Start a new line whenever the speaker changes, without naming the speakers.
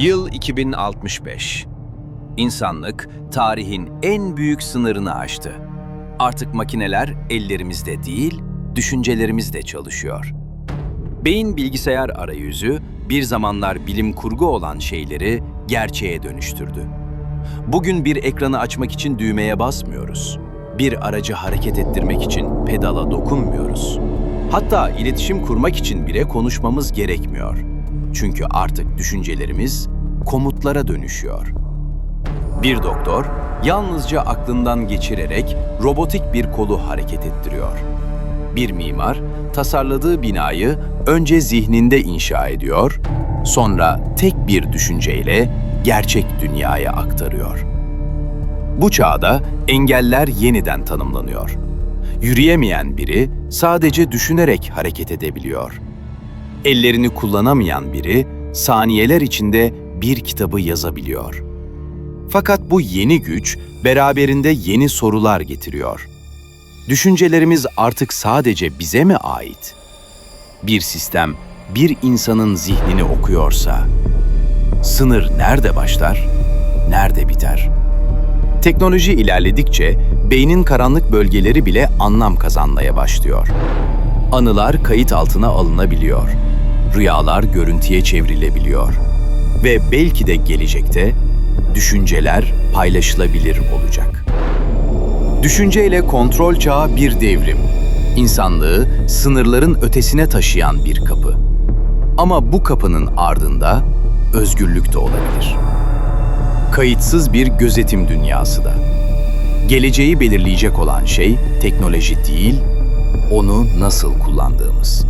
Yıl 2065. İnsanlık tarihin en büyük sınırını aştı. Artık makineler ellerimizde değil, düşüncelerimizde çalışıyor. Beyin bilgisayar arayüzü bir zamanlar bilim kurgu olan şeyleri gerçeğe dönüştürdü. Bugün bir ekranı açmak için düğmeye basmıyoruz. Bir aracı hareket ettirmek için pedala dokunmuyoruz. Hatta iletişim kurmak için bile konuşmamız gerekmiyor. Çünkü artık düşüncelerimiz komutlara dönüşüyor. Bir doktor yalnızca aklından geçirerek robotik bir kolu hareket ettiriyor. Bir mimar tasarladığı binayı önce zihninde inşa ediyor, sonra tek bir düşünceyle gerçek dünyaya aktarıyor. Bu çağda engeller yeniden tanımlanıyor. Yürüyemeyen biri sadece düşünerek hareket edebiliyor. Ellerini kullanamayan biri saniyeler içinde bir kitabı yazabiliyor. Fakat bu yeni güç beraberinde yeni sorular getiriyor. Düşüncelerimiz artık sadece bize mi ait? Bir sistem bir insanın zihnini okuyorsa sınır nerede başlar, nerede biter? Teknoloji ilerledikçe beynin karanlık bölgeleri bile anlam kazanmaya başlıyor. Anılar kayıt altına alınabiliyor. Rüyalar görüntüye çevrilebiliyor. Ve belki de gelecekte düşünceler paylaşılabilir olacak. Düşünceyle kontrol çağı bir devrim. İnsanlığı sınırların ötesine taşıyan bir kapı. Ama bu kapının ardında özgürlük de olabilir. Kayıtsız bir gözetim dünyası da. Geleceği belirleyecek olan şey teknoloji değil, onu nasıl kullandığımız.